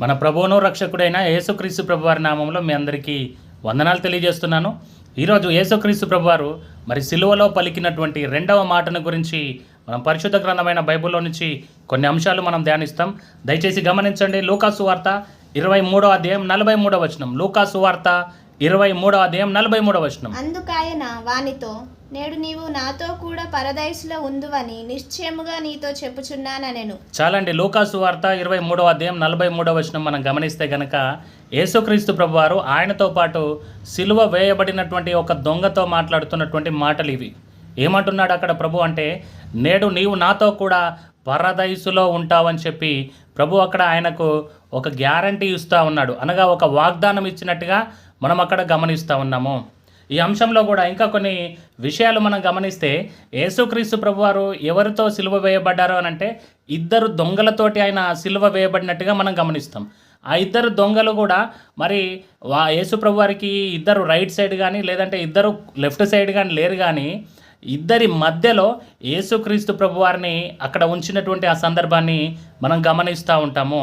మన ప్రభువును రక్షకుడైన యేసుక్రీస్తు ప్రభువారి నామంలో మీ అందరికీ వందనాలు తెలియజేస్తున్నాను. ఈరోజు యేసుక్రీస్తు ప్రభువారు మరి సిలువలో పలికినటువంటి రెండవ మాటను గురించి మనం పరిశుద్ధ గ్రంథమైన బైబిల్లో నుంచి కొన్ని అంశాలు మనం ధ్యానిస్తాం. దయచేసి గమనించండి. లూకాసు వార్త ఇరవై మూడో అధ్యాయం నలభై మూడో వచనం. లూకాసు వార్త ఇరవై మూడో అధ్యాయం నలభై మూడో వచనం. అందుకాయన వానితో నేడు నీవు నాతో కూడా పరదైసులో ఉందువని నిశ్చయముగా నీతో చెప్పుచున్నానెను చాలండి లూకాసు వార్త ఇరవై మూడవ అధ్యాయం నలభై మూడవ వచనం మనం గమనిస్తే గనక యేసుక్రీస్తు ప్రభువారు ఆయనతో పాటు సిలువ వేయబడినటువంటి ఒక దొంగతో మాట్లాడుతున్నటువంటి మాటలు ఇవి. ఏమంటున్నాడు అక్కడ ప్రభు అంటే నేడు నీవు నాతో కూడా పరదైసులో ఉంటావని చెప్పి ప్రభు అక్కడ ఆయనకు ఒక గ్యారంటీ ఇస్తూ ఉన్నాడు. అనగా ఒక వాగ్దానం ఇచ్చినట్టుగా మనం అక్కడ గమనిస్తూ ఉన్నాము. ఈ అంశంలో కూడా ఇంకా కొన్ని విషయాలు మనం గమనిస్తే యేసుక్రీస్తు ప్రభువారు ఎవరితో సిలువ వేయబడ్డారు అని అంటే ఇద్దరు దొంగలతోటి ఆయన సిలువ వేయబడినట్టుగా మనం గమనిస్తాం. ఆ ఇద్దరు దొంగలు కూడా మరి వా యేసు ప్రభువారికి ఇద్దరు రైట్ సైడ్ కానీ లేదంటే ఇద్దరు లెఫ్ట్ సైడ్ కానీ లేరు కానీ ఇద్దరి మధ్యలో యేసుక్రీస్తు ప్రభువారిని అక్కడ ఉంచినటువంటి ఆ సందర్భాన్ని మనం గమనిస్తూ ఉంటాము.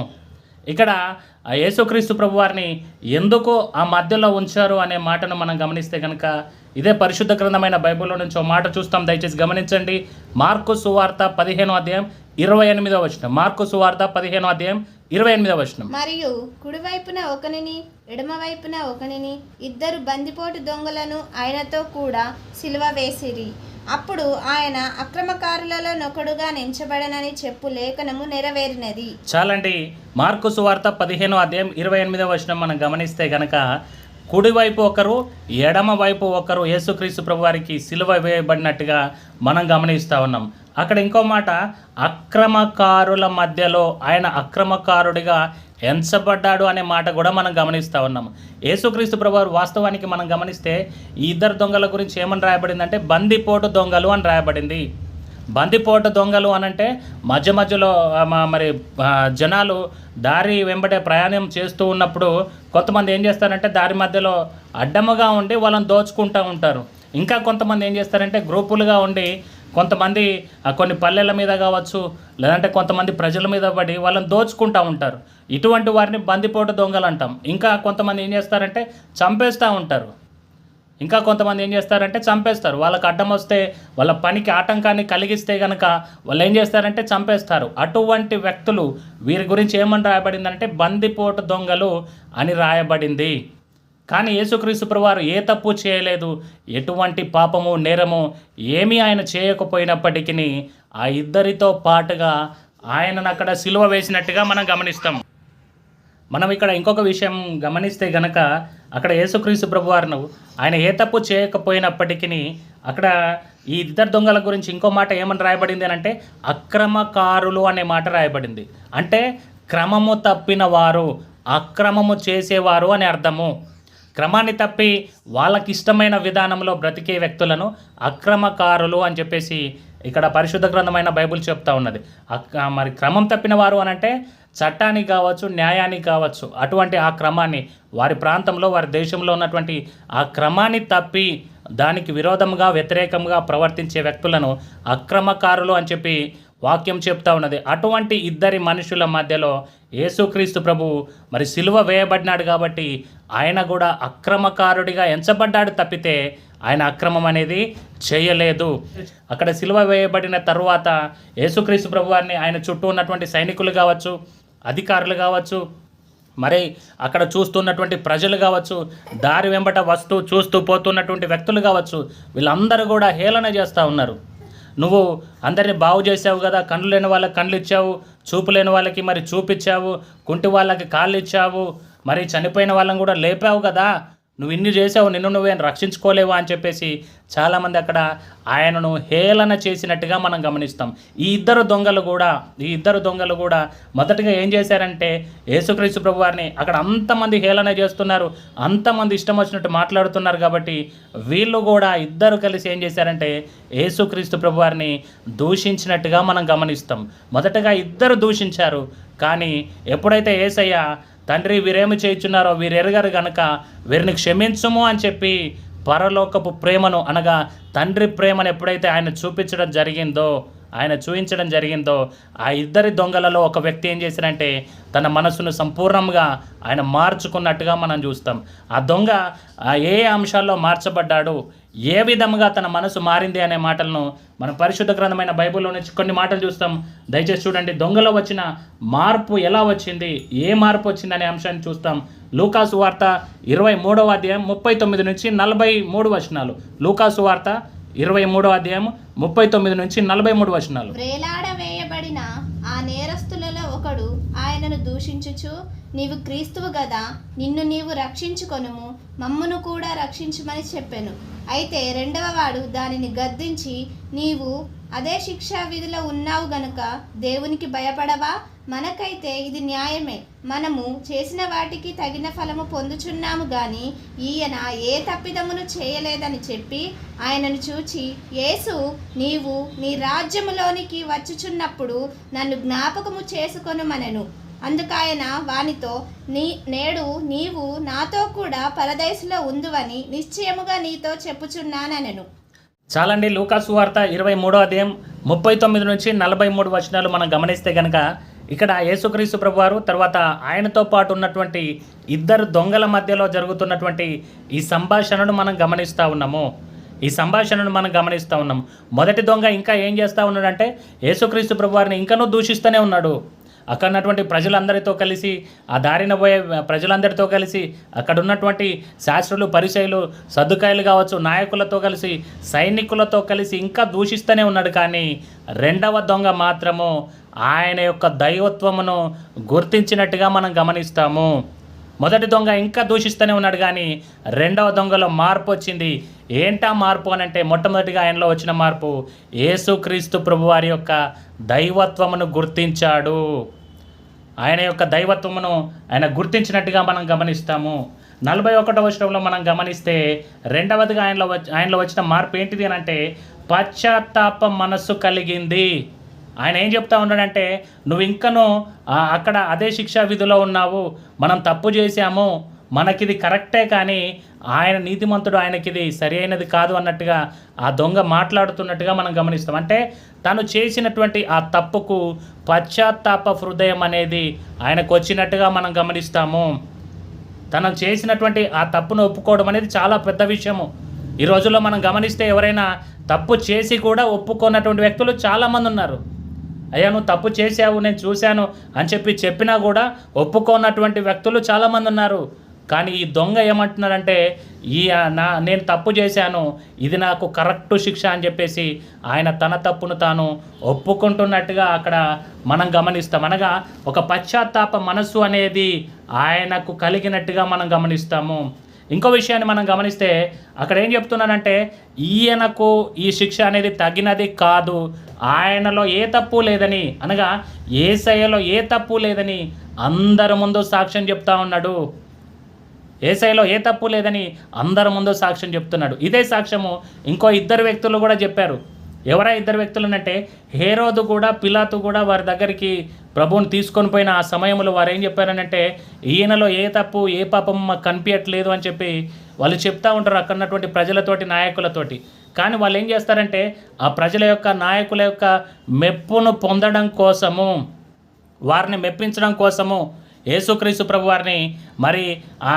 ఇక్కడ ఆ యేసుక్రీస్తు ప్రభువారిని ఎందుకు ఆ మధ్యలో ఉంచారు అనే మాటను మనం గమనిస్తే కనుక ఇదే పరిశుద్ధ గ్రంథమైన బైబిల్లో నుంచి ఒక మాట చూస్తాం. దయచేసి గమనించండి. మార్కు సువార్త పదిహేనో అధ్యాయం ఇరవై ఎనిమిదో వచనం. మార్కు సువార్త పదిహేనో అధ్యాయం ఇరవై ఎనిమిదో వచనం. మరియు కుడివైపున ఒకనిని ఎడమవైపున ఒకనిని ఇద్దరు బందిపోటు దొంగలను ఆయనతో కూడా సిలువ వేసిరి. అప్పుడు ఆయన అక్రమకారులలో నొకడుగా నించబడనని చెప్పు లేఖనము నెరవేరినది. చాలండి మార్కు సువార్త పదిహేను అధ్యాయం ఇరవై ఎనిమిదో వచనం మనం గమనిస్తే గనక కుడివైపు ఒకరు ఎడమ వైపు ఒకరు యేసుక్రీస్తు ప్రభువారికి సిలువ వేయబడినట్టుగా మనం గమనిస్తూ ఉన్నాం. అక్కడ ఇంకో మాట అక్రమకారుల మధ్యలో ఆయన అక్రమకారుడిగా ఎంచబడ్డాడు అనే మాట కూడా మనం గమనిస్తూ ఉన్నాం. యేసుక్రీస్తు ప్రభువారు వాస్తవానికి మనం గమనిస్తే ఈ ఇద్దరు దొంగల గురించి ఏమని రాయబడిందంటే బందిపోటు దొంగలు అని రాయబడింది. బందిపోటు దొంగలు అనంటే మధ్య మధ్యలో మరి జనాలు దారి వెంబడే ప్రయాణం చేస్తూ ఉన్నప్పుడు కొంతమంది ఏం చేస్తారంటే దారి మధ్యలో అడ్డముగా ఉండి వాళ్ళని దోచుకుంటూ ఉంటారు. ఇంకా కొంతమంది ఏం చేస్తారంటే గ్రూపులుగా ఉండి కొంతమంది కొన్ని పల్లెల మీద కావచ్చు లేదంటే కొంతమంది ప్రజల మీద పడి వాళ్ళని దోచుకుంటూ ఉంటారు. ఇటువంటి వారిని బందిపోటు దొంగలు అంటాం. ఇంకా కొంతమంది ఏం చేస్తారంటే చంపేస్తూ ఉంటారు. ఇంకా కొంతమంది ఏం చేస్తారంటే చంపేస్తారు. వాళ్ళకి అడ్డం వస్తే వాళ్ళ పనికి ఆటంకాన్ని కలిగిస్తే కనుక వాళ్ళు ఏం చేస్తారంటే చంపేస్తారు. అటువంటి వ్యక్తులు వీరి గురించి ఏమని రాయబడిందంటే బందిపోటు దొంగలు అని రాయబడింది. కానీ యేసుక్రీస్తు ప్రభువారు ఏ తప్పు చేయలేదు ఎటువంటి పాపము నేరము ఏమీ ఆయన చేయకపోయినప్పటికీ ఆ ఇద్దరితో పాటుగా ఆయనను అక్కడ సిలువ వేసినట్టుగా మనం గమనిస్తాం. మనం ఇక్కడ ఇంకొక విషయం గమనిస్తే గనక అక్కడ యేసుక్రీస్తు ప్రభువారును ఆయన ఏ తప్పు చేయకపోయినప్పటికీ అక్కడ ఈ ఇద్దరు దొంగల గురించి ఇంకో మాట ఏమని రాయబడింది అని అంటే అక్రమకారులు అనే మాట రాయబడింది. అంటే క్రమము తప్పిన వారు అక్రమము చేసేవారు అని అర్థము. క్రమాన్ని తప్పి వాళ్ళకి ఇష్టమైన విధానంలో బ్రతికే వ్యక్తులను అక్రమకారులు అని చెప్పేసి ఇక్కడ పరిశుద్ధ గ్రంథమైన బైబిల్ చెప్తా ఉన్నది. మరి క్రమం తప్పిన వారు అని అంటే చట్టానికి కావచ్చు న్యాయానికి కావచ్చు అటువంటి ఆ క్రమాన్ని వారి ప్రాంతంలో వారి దేశంలో ఉన్నటువంటి ఆ క్రమాన్ని తప్పి దానికి విరోధంగా వ్యతిరేకంగా ప్రవర్తించే వ్యక్తులను అక్రమకారులు అని చెప్పి వాక్యం చెప్తా ఉన్నది. అటువంటి ఇద్దరి మనుషుల మధ్యలో యేసుక్రీస్తు ప్రభు మరి సిలువ వేయబడినాడు కాబట్టి ఆయన కూడా అక్రమకారుడిగా ఎంచబడ్డాడు తప్పితే ఆయన అక్రమం అనేది చేయలేదు. అక్కడ సిలువ వేయబడిన తరువాత యేసుక్రీస్తు ప్రభు వారిని ఆయన చుట్టూ ఉన్నటువంటి సైనికులు కావచ్చు అధికారులు కావచ్చు మరి అక్కడ చూస్తున్నటువంటి ప్రజలు కావచ్చు దారి వెంబట వస్తూ చూస్తూ పోతున్నటువంటి వ్యక్తులు కావచ్చు వీళ్ళందరూ కూడా హేళన చేస్తూ ఉన్నారు. నువ్వు అందరిని బాగు చేసావు కదా కళ్ళు లేని వాళ్ళకి కళ్ళు ఇచ్చావు చూపు లేని వాళ్ళకి మరి చూపిచ్చావు కుంటి వాళ్ళకి కాళ్ళు ఇచ్చావు మరి చనిపోయిన వాళ్ళని కూడా లేపావు కదా. నువ్వు ఇన్ని చేసావు నిన్ను నువ్వేం రక్షించుకోలేవా అని చెప్పేసి చాలామంది అక్కడ ఆయనను హేళన చేసినట్టుగా మనం గమనిస్తాం. ఈ ఇద్దరు దొంగలు కూడా ఈ ఇద్దరు దొంగలు కూడా మొదటగా ఏం చేశారంటే యేసుక్రీస్తు ప్రభు వారిని అక్కడ అంతమంది హేళన చేస్తున్నారు అంతమంది ఇష్టం వచ్చినట్టు మాట్లాడుతున్నారు కాబట్టి వీళ్ళు కూడా ఇద్దరు కలిసి ఏం చేశారంటే యేసుక్రీస్తు ప్రభు వారిని దూషించినట్టుగా మనం గమనిస్తాం. మొదటగా ఇద్దరు దూషించారు కానీ ఎప్పుడైతే ఏసయ్య తండ్రి వీరేమి చేయుచున్నారో వీరు ఎరగరు గనక వీరిని క్షమించము అని చెప్పి పరలోకపు ప్రేమను అనగా తండ్రి ప్రేమను ఎప్పుడైతే ఆయన చూపించడం జరిగిందో ఆయన చూపించడం జరిగిందో ఆ ఇద్దరి దొంగలలో ఒక వ్యక్తి ఏం చేశారంటే తన మనసును సంపూర్ణంగా ఆయన మార్చుకున్నట్టుగా మనం చూస్తాం. ఆ దొంగ ఏ అంశాల్లో మార్చబడ్డాడు ఏ విధముగా తన మనసు మారింది అనే మాటలను మన పరిశుద్ధ గ్రంథమైన బైబిల్లో నుంచి కొన్ని మాటలు చూస్తాం. దయచేసి చూడండి దొంగలో వచ్చిన మార్పు ఎలా వచ్చింది? ఏ మార్పు వచ్చింది అనే అంశాన్ని చూస్తాం. లూకాసు వార్త ఇరవై మూడవ అధ్యాయం ముప్పై తొమ్మిది నుంచి నలభై మూడు వచనాలు. లూకాసు వార్త ఇరవై మూడవ అధ్యాయం ముప్పై తొమ్మిది నుంచి నలభై మూడు వచనాలు. ఆ ఒకడు ఆయనను దూషించుచు నీవు క్రీస్తువు గదా నిన్ను నీవు రక్షించుకొనుము మమ్మును కూడా రక్షించుమని చెప్పాను. అయితే రెండవ వాడు దానిని గద్దించి నీవు అదే శిక్షా విధిలో ఉన్నావు గనుక దేవునికి భయపడవా? మనకైతే ఇది న్యాయమే. మనము చేసిన వాటికి తగిన ఫలము పొందుచున్నాము గాని ఈయన ఏ తప్పిదమును చేయలేదని చెప్పి ఆయనను చూచి యేసు నీవు నీ రాజ్యములోనికి వచ్చుచున్నప్పుడు నన్ను జ్ఞాపకము చేసుకొనుమనెను. అందుకాయన వానితో నీ నేడు నీవు నాతో కూడా పరదేశంలో ఉందువని నిశ్చయముగా నీతో చెప్పుచున్నానెను చాలండి లూకాసు వార్త ఇరవై మూడో అధ్యాయం ముప్పై తొమ్మిది నుంచి నలభై మూడు వచనాలు మనం గమనిస్తే కనుక ఇక్కడ యేసుక్రీస్తు ప్రభువారు తర్వాత ఆయనతో పాటు ఉన్నటువంటి ఇద్దరు దొంగల మధ్యలో జరుగుతున్నటువంటి ఈ సంభాషణను మనం గమనిస్తూ ఉన్నాము. ఈ సంభాషణను మనం గమనిస్తూ ఉన్నాం మొదటి దొంగ ఇంకా ఏం చేస్తూ ఉన్నాడంటే యేసుక్రీస్తు ప్రభువారిని ఇంకనూ దూషిస్తూనే ఉన్నాడు. అక్కడ ఉన్నటువంటి ప్రజలందరితో కలిసి ఆ దారిన పోయే ప్రజలందరితో కలిసి అక్కడ ఉన్నటువంటి శాస్త్రులు పరిచయలు సదుకాయలు కావచ్చు నాయకులతో కలిసి సైనికులతో కలిసి ఇంకా దూషిస్తూనే ఉన్నాడు. కానీ రెండవ దొంగ మాత్రము ఆయన యొక్క దైవత్వమును గుర్తించినట్టుగా మనం గమనిస్తాము. మొదటి దొంగ ఇంకా దూషిస్తూనే ఉన్నాడు. కానీ రెండవ దొంగలో మార్పు వచ్చింది. ఏంటా మార్పు అని అంటే మొట్టమొదటిగా ఆయనలో వచ్చిన మార్పు యేసుక్రీస్తు ప్రభువారి యొక్క దైవత్వమును గుర్తించాడు. ఆయన యొక్క దైవత్వమును ఆయన గుర్తించినట్టుగా మనం గమనిస్తాము. నలభై ఒకటో వచనంలో మనం గమనిస్తే రెండవదిగా ఆయనలో వచ్చి ఆయనలో వచ్చిన మార్పు ఏంటిది అని అంటే పశ్చాత్తాప మనస్సు కలిగింది. ఆయన ఏం చెప్తా ఉన్నాడంటే నువ్వు ఇంకనూ అక్కడ అదే శిక్షా విధిలో ఉన్నావు. మనం తప్పు చేశాము. మనకిది కరెక్టే కానీ ఆయన నీతిమంతుడు ఆయనకిది సరి అయినది కాదు అన్నట్టుగా ఆ దొంగ మాట్లాడుతున్నట్టుగా మనం గమనిస్తాం. అంటే తను చేసినటువంటి ఆ తప్పుకు పశ్చాత్తాప హృదయం అనేది ఆయనకు వచ్చినట్టుగా మనం గమనిస్తాము. తను చేసినటువంటి ఆ తప్పును ఒప్పుకోవడం అనేది చాలా పెద్ద విషయము. ఈ రోజుల్లో మనం గమనిస్తే ఎవరైనా తప్పు చేసి కూడా ఒప్పుకున్నటువంటి వ్యక్తులు చాలామంది ఉన్నారు. అయ్యా నువ్వు తప్పు చేసావు నేను చూశాను అని చెప్పి చెప్పినా కూడా ఒప్పుకోనటువంటి వ్యక్తులు చాలామంది ఉన్నారు. కానీ ఈ దొంగ ఏమంటున్నాడంటే ఈ నా నేను తప్పు చేశాను ఇది నాకు కరెక్ట్ శిక్ష అని చెప్పేసి ఆయన తన తప్పును తాను ఒప్పుకుంటున్నట్టుగా అక్కడ మనం గమనిస్తాం. అనగా ఒక పశ్చాత్తాప మనస్సు అనేది ఆయనకు కలిగినట్టుగా మనం గమనిస్తాము. ఇంకో విషయాన్ని మనం గమనిస్తే అక్కడ ఏం చెప్తున్నానంటే ఈయనకు ఈ శిక్ష అనేది తగినది కాదు. ఆయనలో ఏ తప్పు లేదని అనగా ఏసయ్యలో ఏ తప్పు లేదని అందరి ముందు సాక్ష్యం చెప్తా ఉన్నాడు. ఏసైలో ఏ తప్పు లేదని అందరి ముందు సాక్ష్యం చెప్తున్నాడు. ఇదే సాక్ష్యము ఇంకో ఇద్దరు వ్యక్తులు కూడా చెప్పారు. ఎవరా ఇద్దరు వ్యక్తులనంటే? హేరోదు కూడా పిలాతు కూడా వారి దగ్గరికి ప్రభువుని తీసుకొని పోయిన ఆ సమయంలో వారు ఏం చెప్పారనంటే ఈయనలో ఏ తప్పు ఏ పాపం మాకు కనిపించట్లేదు అని చెప్పి వాళ్ళు చెప్తా ఉంటారు అక్కడ ఉన్నటువంటి ప్రజలతోటి నాయకులతోటి. కానీ వాళ్ళు ఏం చేస్తారంటే ఆ ప్రజల యొక్క నాయకుల యొక్క మెప్పును పొందడం కోసము వారిని మెప్పించడం కోసము యేసుక్రీస్తు ప్రభు వారిని మరి ఆ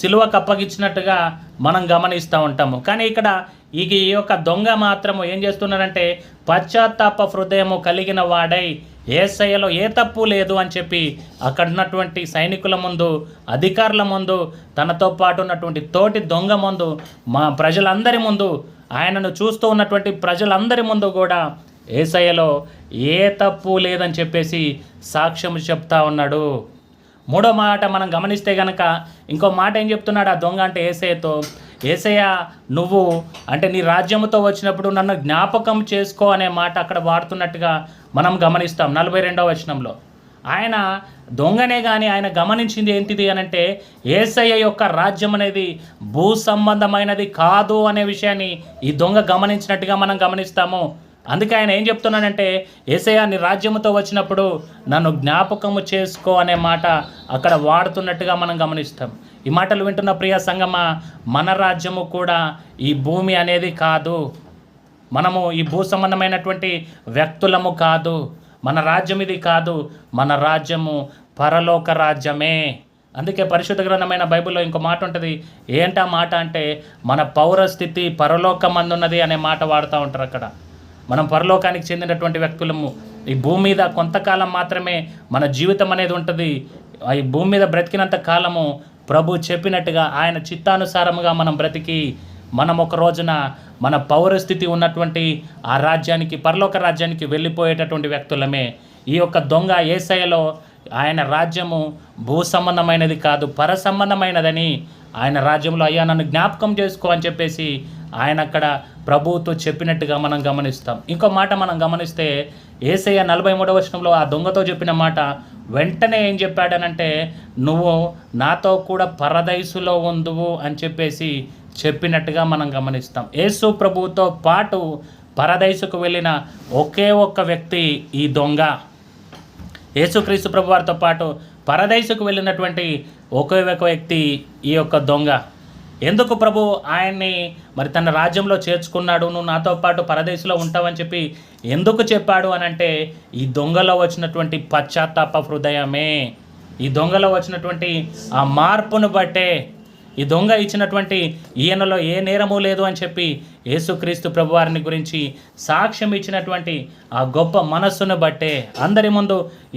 సిలువకు అప్పగించినట్టుగా మనం గమనిస్తూ ఉంటాము. కానీ ఇక్కడ ఈ ఈ యొక్క దొంగ మాత్రము ఏం చేస్తున్నారంటే పశ్చాత్తాప హృదయము కలిగిన వాడై ఏసయ్యలో ఏ తప్పు లేదు అని చెప్పి అక్కడ ఉన్నటువంటి సైనికుల ముందు అధికారుల ముందు తనతో పాటు ఉన్నటువంటి తోటి దొంగ ముందు మా ప్రజలందరి ముందు ఆయనను చూస్తూ ఉన్నటువంటి ప్రజలందరి ముందు కూడా ఏసయ్యలో ఏ తప్పు లేదని చెప్పేసి సాక్ష్యం చెప్తా ఉన్నాడు. మూడో మాట మనం గమనిస్తే గనక ఇంకో మాట ఏం చెప్తున్నాడు ఆ దొంగ అంటే ఏసయ్యతో? ఏసయ్య నువ్వు అంటే నీ రాజ్యముతో వచ్చినప్పుడు నన్ను జ్ఞాపకం చేసుకో అనే మాట అక్కడ వాడుతున్నట్టుగా మనం గమనిస్తాం నలభై రెండవ వచనంలో. ఆయన దొంగనే కానీ ఆయన గమనించింది ఏంటిది అని అంటే ఏసయ్య యొక్క రాజ్యం అనేది భూ సంబంధమైనది కాదు అనే విషయాన్ని ఈ దొంగ గమనించినట్టుగా మనం గమనిస్తాము. అందుకే ఆయన ఏం చెప్తున్నానంటే ఏసయ్య నీ రాజ్యముతో వచ్చినప్పుడు నన్ను జ్ఞాపకము చేసుకో అనే మాట అక్కడ వాడుతున్నట్టుగా మనం గమనిస్తాం. ఈ మాటలు వింటున్న ప్రియ సంగమ మన రాజ్యము కూడా ఈ భూమి అనేది కాదు. మనము ఈ భూ సంబంధమైనటువంటి వ్యక్తులము కాదు. మన రాజ్యం ఇది కాదు. మన రాజ్యము పరలోక రాజ్యమే. అందుకే పరిశుద్ధ గ్రంథమైన బైబిల్లో ఇంకో మాట ఉంటుంది. ఏంటా మాట అంటే మన పౌరస్థితి పరలోకమందున్నది అనే మాట వాడుతూ ఉంటారు అక్కడ. మనం పరలోకానికి చెందినటువంటి వ్యక్తులము. ఈ భూమి మీద కొంతకాలం మాత్రమే మన జీవితం అనేది ఉంటుంది. ఈ భూమి మీద బ్రతికినంత కాలము ప్రభు చెప్పినట్టుగా ఆయన చిత్తానుసారముగా మనం బ్రతికి మనం ఒక రోజున మన పౌరస్థితి ఉన్నటువంటి ఆ రాజ్యానికి పరలోక రాజ్యానికి వెళ్ళిపోయేటటువంటి వ్యక్తులమే. ఈ యొక్క దొంగ ఏసయలో ఆయన రాజ్యము భూ సంబంధమైనది కాదు పర సంబంధమైనదని ఆయన రాజ్యంలో అయ్యా నన్ను జ్ఞాపకం చేసుకో అని చెప్పేసి ఆయన అక్కడ ప్రభువుతో చెప్పినట్టుగా మనం గమనిస్తాం. ఇంకో మాట మనం గమనిస్తే ఏసయ్య నలభై మూడవ వచనంలో ఆ దొంగతో చెప్పిన మాట వెంటనే ఏం చెప్పాడనంటే నువ్వు నాతో కూడా పరదైసులో ఉందువు అని చెప్పేసి చెప్పినట్టుగా మనం గమనిస్తాం. యేసు ప్రభువుతో పాటు పరదైసుకు వెళ్ళిన ఒకే ఒక్క వ్యక్తి ఈ దొంగ. యేసుక్రీస్తు ప్రభు వారితో పాటు పరదైసుకు వెళ్ళినటువంటి ఒకే ఒక వ్యక్తి ఈ యొక్క దొంగ. ఎందుకు ప్రభు ఆయన్ని మరి తన రాజ్యంలో చేర్చుకున్నాడు? నువ్వు నాతో పాటు పరదేశంలో ఉంటావని చెప్పి ఎందుకు చెప్పాడు అని అంటే ఈ దొంగలో వచ్చినటువంటి పశ్చాత్తాప హృదయమే. ఈ దొంగలో వచ్చినటువంటి ఆ మార్పును బట్టే ఈ దొంగ ఇచ్చినటువంటి ఈయనలో ఏ నేరము లేదు అని చెప్పి యేసుక్రీస్తు ప్రభువారిని గురించి సాక్ష్యం ఇచ్చినటువంటి ఆ గొప్ప మనస్సును బట్టే అందరి ముందు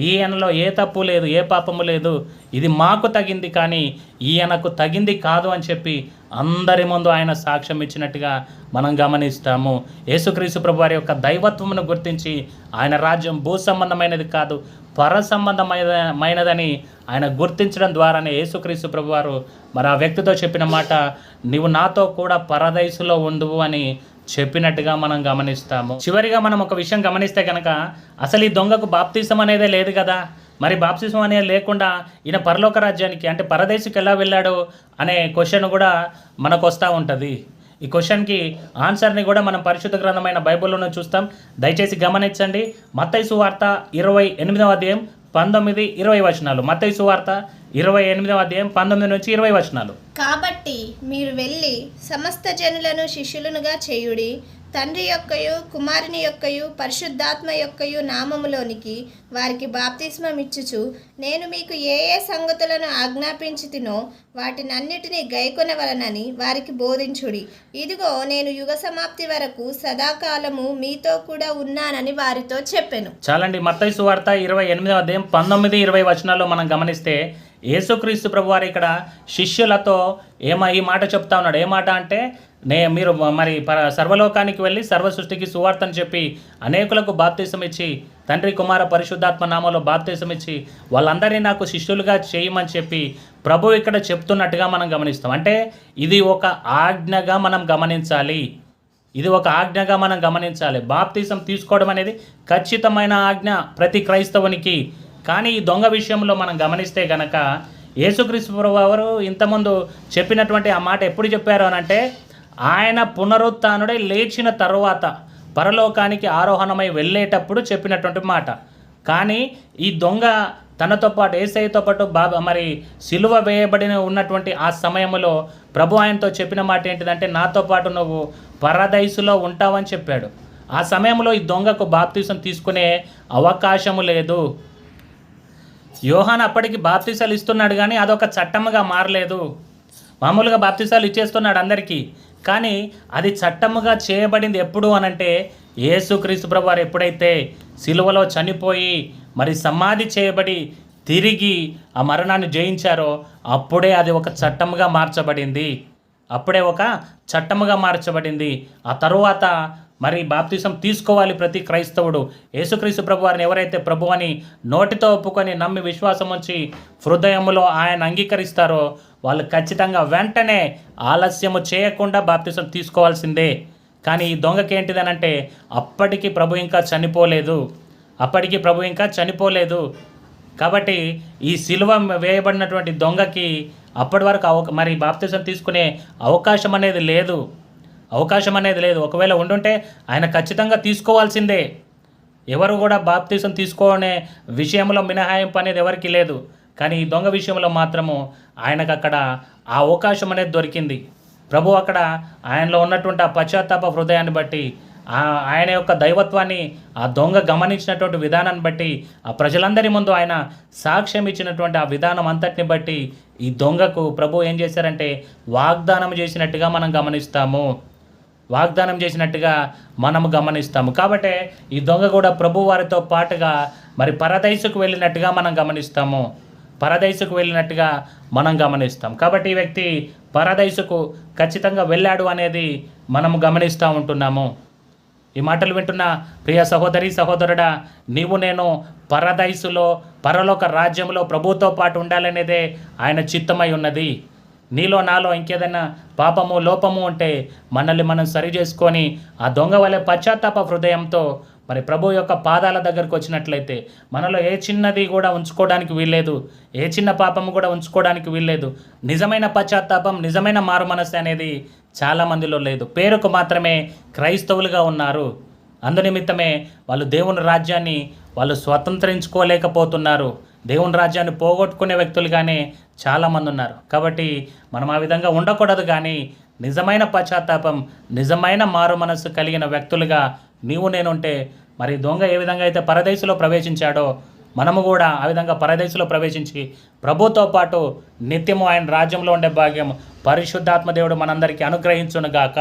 ఈయనలో ఏ తప్పు లేదు ఏ పాపము లేదు. ఇది మాకు తగింది కానీ ఈయనకు తగింది కాదు అని చెప్పి అందరి ముందు ఆయన సాక్ష్యం ఇచ్చినట్టుగా మనం గమనిస్తాము. యేసుక్రీస్తు ప్రభు వారి యొక్క దైవత్వమును గుర్తించి ఆయన రాజ్యం భూ సంబంధమైనది కాదు పర సంబంధమైనదని ఆయన గుర్తించడం ద్వారానే యేసుక్రీస్తు ప్రభు వారు మరి ఆ వ్యక్తితో చెప్పిన మాట నీవు నాతో కూడా పరదైసులో ఉండువు అని చెప్పినట్టుగా మనం గమనిస్తాము. చివరిగా మనం ఒక విషయం గమనిస్తే కనుక అసలు ఈ దొంగకు బాప్తీసం అనేదే లేదు కదా? మరి బాప్తిసం అనేది లేకుండా ఈయన పరలోక రాజ్యానికి అంటే పరదేశికి ఎలా వెళ్ళాడు అనే క్వశ్చన్ కూడా మనకు వస్తూ ఉంటుంది. ఈ క్వశ్చన్కి ఆన్సర్ని కూడా మనం పరిశుద్ధ గ్రంథమైన బైబిల్లోనే చూస్తాం. దయచేసి గమనించండి. మత్తయి సువార్త ఇరవై ఎనిమిదవ అధ్యాయం పంతొమ్మిది ఇరవై వచనాలు. మత్తయి సువార్త ఇరవై ఎనిమిదవ అధ్యాయం పంతొమ్మిది నుంచి ఇరవై వచనాలు. కాబట్టి మీరు వెళ్ళి సమస్త జనులను శిష్యులనుగా చేయుడి. తండ్రి యొక్కయు కుమారుని యొక్కయు పరిశుద్ధాత్మ యొక్కయు నామములోనికి వారికి బాప్తిస్మం ఇచ్చుచు నేను మీకు ఏ ఏ సంగతులను ఆజ్ఞాపించి వాటినన్నిటినీ గైకొనవలనని వారికి బోధించుడి. ఇదిగో నేను యుగ సమాప్తి వరకు సదాకాలము మీతో కూడా ఉన్నానని వారితో చెప్పాను. చాలండి మత్తయి సువార్త ఇరవై ఎనిమిదవ అధ్యాయం పంతొమ్మిది ఇరవై వచనాల్లో మనం గమనిస్తే యేసుక్రీస్తు ప్రభువారు ఇక్కడ శిష్యులతో ఏమ ఈ మాట చెప్తా ఉన్నాడు. ఏ మాట అంటే నే మీరు మరి సర్వలోకానికి వెళ్ళి సర్వ సృష్టికి సువార్తని చెప్పి అనేకులకు బాప్తీసం ఇచ్చి తండ్రి కుమార పరిశుద్ధాత్మ నామంలో బాప్తీసం ఇచ్చి వాళ్ళందరినీ నాకు శిష్యులుగా చేయమని చెప్పి ప్రభు ఇక్కడ చెప్తున్నట్టుగా మనం గమనిస్తాం. అంటే ఇది ఒక ఆజ్ఞగా మనం గమనించాలి. ఇది ఒక ఆజ్ఞగా మనం గమనించాలి. బాప్తీసం తీసుకోవడం అనేది ఖచ్చితమైన ఆజ్ఞ ప్రతి క్రైస్తవునికి. కానీ ఈ దొంగ విషయంలో మనం గమనిస్తే గనక యేసుక్రీస్తు ప్రభు వారు ఇంతకుముందు చెప్పినటువంటి ఆ మాట ఎప్పుడు చెప్పారు అని అంటే ఆయన పునరుత్నుడై లేచిన తరువాత పరలోకానికి ఆరోహణమై వెళ్ళేటప్పుడు చెప్పినటువంటి మాట. కానీ ఈ దొంగ తనతో పాటు ఏసైతో పాటు బాబా మరి సిలువ వేయబడిన ఉన్నటువంటి ఆ సమయంలో ప్రభు ఆయనతో చెప్పిన మాట ఏంటిదంటే నాతో పాటు నువ్వు పరదైసులో ఉంటావని చెప్పాడు. ఆ సమయంలో ఈ దొంగకు బాప్తీసం తీసుకునే అవకాశము లేదు. యోహాన్ అప్పటికి బాప్తిసాలు ఇస్తున్నాడు కానీ అదొక చట్టముగా మారలేదు. మామూలుగా బాప్తిసాలు ఇచ్చేస్తున్నాడు అందరికీ. కానీ అది చట్టముగా చేయబడింది ఎప్పుడు అనంటే యేసుక్రీస్తు ప్రభు ఎప్పుడైతే సిలువలో చనిపోయి మరి సమాధి చేయబడి తిరిగి ఆ మరణాన్ని జయించారో అప్పుడే అది ఒక చట్టముగా మార్చబడింది. అప్పుడే ఒక చట్టముగా మార్చబడింది. ఆ తరువాత మరి బాప్తిసం తీసుకోవాలి ప్రతి క్రైస్తవుడు. యేసుక్రీస్తు ప్రభు వారిని ఎవరైతే ప్రభు అని నోటితో ఒప్పుకొని నమ్మి విశ్వాసం ఉంచి హృదయములో ఆయన అంగీకరిస్తారో వాళ్ళు ఖచ్చితంగా వెంటనే ఆలస్యము చేయకుండా బాప్తిసం తీసుకోవాల్సిందే. కానీ ఈ దొంగకి ఏంటిదనంటే అప్పటికి ప్రభు ఇంకా చనిపోలేదు. అప్పటికి ప్రభు ఇంకా చనిపోలేదు. కాబట్టి ఈ సిలువ వేయబడినటువంటి దొంగకి అప్పటి వరకు మరి బాప్తిసం తీసుకునే అవకాశం అనేది లేదు. అవకాశం అనేది లేదు. ఒకవేళ ఉండుంటే ఆయన ఖచ్చితంగా తీసుకోవాల్సిందే. ఎవరు కూడా బాప్తీసం తీసుకోనే విషయంలో మినహాయింపు అనేది ఎవరికి లేదు. కానీ ఈ దొంగ విషయంలో మాత్రము ఆయనకు అక్కడ ఆ అవకాశం అనేది దొరికింది. ప్రభు అక్కడ ఆయనలో ఉన్నటువంటి ఆ పశ్చాత్తాప హృదయాన్ని బట్టి ఆ- ఆయన యొక్క దైవత్వాన్ని ఆ దొంగ గమనించినటువంటి విధానాన్ని బట్టి ఆ ప్రజలందరి ముందు ఆయన సాక్ష్యం ఇచ్చినటువంటి ఆ విధానం అంతటిని బట్టి ఈ దొంగకు ప్రభు ఏం చేశారంటే వాగ్దానం చేసినట్టుగా మనం గమనిస్తాము. వాగ్దానం చేసినట్టుగా మనము గమనిస్తాము. కాబట్టి ఈ దొంగ కూడా ప్రభు వారితో పాటుగా మరి పరదైసుకు వెళ్ళినట్టుగా మనం గమనిస్తాము. పరదైసుకు వెళ్ళినట్టుగా మనం గమనిస్తాం. కాబట్టి ఈ వ్యక్తి పరదైసుకు ఖచ్చితంగా వెళ్ళాడు అనేది మనము గమనిస్తూ ఉంటున్నాము. ఈ మాటలు వింటున్న ప్రియ సహోదరి సహోదరుడా నీవు నేను పరదైసులో పరలోక రాజ్యంలో ప్రభుతో పాటు ఉండాలనేదే ఆయన చిత్తమై ఉన్నది. నీలో నాలో ఇంకేదైనా పాపము లోపము ఉంటే మనల్ని మనం సరి చేసుకొని ఆ దొంగ వలె పశ్చాత్తాప హృదయంతో మరి ప్రభు యొక్క పాదాల దగ్గరకు వచ్చినట్లయితే మనలో ఏ చిన్నది కూడా ఉంచుకోవడానికి వీల్లేదు. ఏ చిన్న పాపము కూడా ఉంచుకోవడానికి వీల్లేదు. నిజమైన పశ్చాత్తాపం నిజమైన మారు మనస్సు అనేది చాలా మందిలో లేదు. పేరుకు మాత్రమే క్రైస్తవులుగా ఉన్నారు. అందునిమిత్తమే వాళ్ళు దేవుని రాజ్యాన్ని వాళ్ళు స్వతంత్రించుకోలేకపోతున్నారు. దేవుని రాజ్యాన్ని పోగొట్టుకునే వ్యక్తులుగానే చాలామంది ఉన్నారు కాబట్టి మనం ఆ విధంగా ఉండకూడదు కానీ నిజమైన పశ్చాత్తాపం నిజమైన మారు మనస్సు కలిగిన వ్యక్తులుగా నీవు నేనుంటే మరి దొంగ ఏ విధంగా అయితే పరదేశంలో ప్రవేశించాడో మనము కూడా ఆ విధంగా పరదేశంలో ప్రవేశించి ప్రభుతో పాటు నిత్యము ఆయన రాజ్యంలో ఉండే భాగ్యం పరిశుద్ధాత్మ దేవుడు మనందరికీ అనుగ్రహించునుగాక.